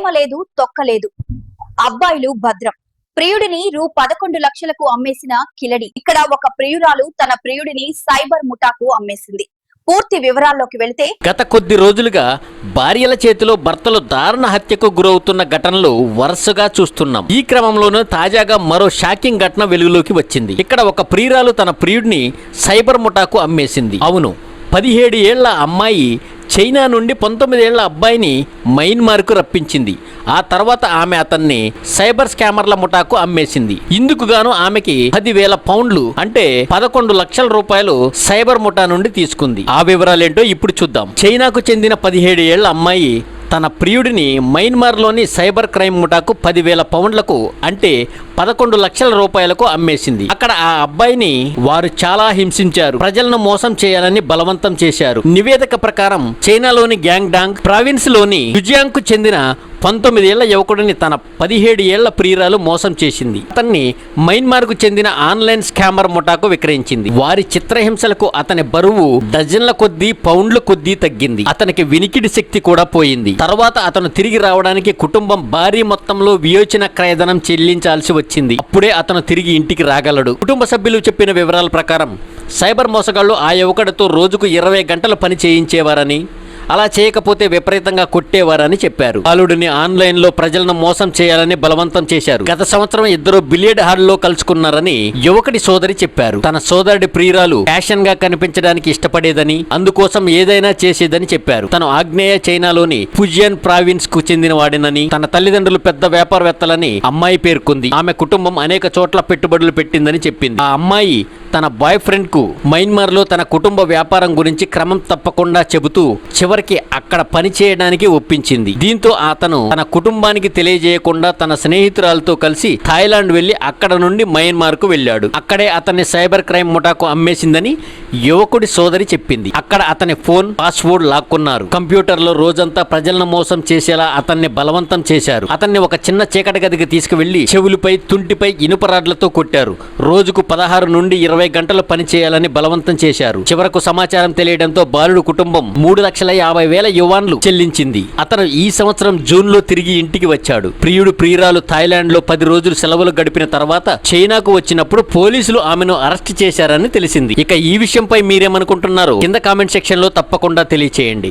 ప్రేమ లేదు తొక్కలేదు అబ్బాయిలు భద్రం. ప్రియుడిని రూ పదకొండు లక్షలకు అమ్మేసిన కిలడి. ఇక్కడ ఒక ప్రియురాలు తన ప్రియుడిని సైబర్ ముఠాకు అమ్మేసింది. పూర్తి వివరాల్లోకి వెళితే గత కొద్ది రోజులుగా భార్యల చేతిలో భర్తలు దారుణ హత్యకు గురవుతున్న ఘటనలు వరుసగా చూస్తున్నాం. ఈ క్రమంలోనే తాజాగా మరో షాకింగ్ ఘటన వెలుగులోకి వచ్చింది. ఇక్కడ ఒక ప్రియురాలు తన ప్రియుడిని సైబర్ ముఠాకు అమ్మేసింది. అవును పదిహేడు ఏళ్ళ అమ్మాయి చైనా నుండి పంతొమ్మిదేళ్ళ అబ్బాయిని మయన్మార్కు రప్పించింది. ఆ తర్వాత ఆమె అతన్ని సైబర్ స్కామర్ల ముఠాకు అమ్మేసింది. ఇందుకు గాను ఆమెకి పదివేల పౌండ్లు అంటే పదకొండు లక్షల రూపాయలు సైబర్ ముఠా నుండి తీసుకుంది. ఆ వివరాలేంటో ఇప్పుడు చూద్దాం. చైనాకు చెందిన పదిహేడు ఏళ్ళ అమ్మాయి తన ప్రియుడిని మయన్మార్లోని సైబర్ క్రైమ్ ముఠాకు పదివేల పౌండ్లకు అంటే పదకొండు లక్షల రూపాయలకు అమ్మేసింది. అక్కడ ఆ అబ్బాయిని వారు చాలా హింసించారు. ప్రజలను మోసం చేయాలని బలవంతం చేశారు. నివేదిక ప్రకారం చైనాలోని గ్యాంగ్ డాంగ్ ప్రావిన్స్లోని కు చెందిన పంతొమ్మిదేళ్ళ యువకుడిని తన పదిహేడు ఏళ్ళ ప్రియురాలు మోసం చేసింది. అతన్ని మయన్మార్కు చెందిన ఆన్లైన్ స్కామర్ ముఠాకు విక్రయించింది. వారి చిత్రహింసలకు అతని బరువు డజన్ల కొద్దీ పౌండ్ల కొద్దీ తగ్గింది. అతనికి వినికిడి శక్తి కూడా పోయింది. తర్వాత అతను తిరిగి రావడానికి కుటుంబం భారీ మొత్తంలో వియోచన క్రయధనం చెల్లించాల్సి వచ్చింది. అప్పుడే అతను తిరిగి ఇంటికి రాగలడు. కుటుంబ సభ్యులు చెప్పిన వివరాల ప్రకారం సైబర్ మోసగాళ్ళు ఆ యువకుడితో రోజుకు ఇరవై గంటలు పని చేయించేవారని అలా చేయకపోతే విపరీతంగా కొట్టేవారని చెప్పారు. బాలుడిని ఆన్లైన్లో ప్రజలను మోసం చేయాలని బలవంతం చేశారు. గత సంవత్సరం ఇద్దరు బిలియర్డ్ హాల్లో కలుసుకున్నారని యువకుడి సోదరి చెప్పారు. తన సోదరుడి ప్రియురాలు ఫ్యాషన్గా కనిపించడానికి ఇష్టపడేదని అందుకోసం ఏదైనా చేసేదని చెప్పారు. తను ఆగ్నేయ చైనాలోని ఫుజియన్ ప్రావిన్స్కు చెందిన వాడినని తన తల్లిదండ్రులు పెద్ద వ్యాపారవేత్తలని అమ్మాయి పేర్కొంది. ఆమె కుటుంబం అనేక చోట్ల పెట్టుబడులు పెట్టిందని చెప్పింది. ఆ అమ్మాయి తన బాయ్ ఫ్రెండ్కు మయన్మార్లో తన కుటుంబ వ్యాపారం గురించి క్రమం తప్పకుండా చెబుతూ చివరికి అక్కడ పని చేయడానికి ఒప్పించింది. దీంతో అతను తన కుటుంబానికి తెలియజేయకుండా తన స్నేహితురాలతో కలిసి థాయిలాండ్ వెళ్ళి అక్కడ నుండి మయన్మార్కు వెళ్ళాడు. అక్కడే అతన్ని సైబర్ క్రైమ్ ముఠాకు అమ్మేసిందని యువకుడి సోదరి చెప్పింది. అక్కడ అతని ఫోన్ పాస్వర్డ్ లాక్కున్నారు. కంప్యూటర్లో రోజంతా ప్రజలను మోసం చేసేలా అతన్ని బలవంతం చేశారు. అతన్ని ఒక చిన్న చీకటి గదికి తీసుకువెళ్ళి చెవులపై తుంటిపై ఇనుప రాడ్లతో కొట్టారు. రోజుకు పదహారు నుండి ఇరవై గంటలు పని చేయాలని బలవంతం చేశారు. చివరకు సమాచారం తెలియడంతో బాలుడు కుటుంబం మూడు లక్షల యాభై వేల యువాన్లు చెల్లించింది. అతను ఈ సంవత్సరం జూన్లో తిరిగి ఇంటికి వచ్చాడు. ప్రియుడు ప్రియురాలు థాయిలాండ్లో పది రోజులు సెలవులు గడిపిన తర్వాత చైనాకు వచ్చినప్పుడు పోలీసులు ఆమెను అరెస్ట్ చేశారని తెలిసింది. ఇక ఈ విషయంపై మీరేమనుకుంటున్నారు? కింద కామెంట్ సెక్షన్లో తప్పకుండా తెలియచేయండి.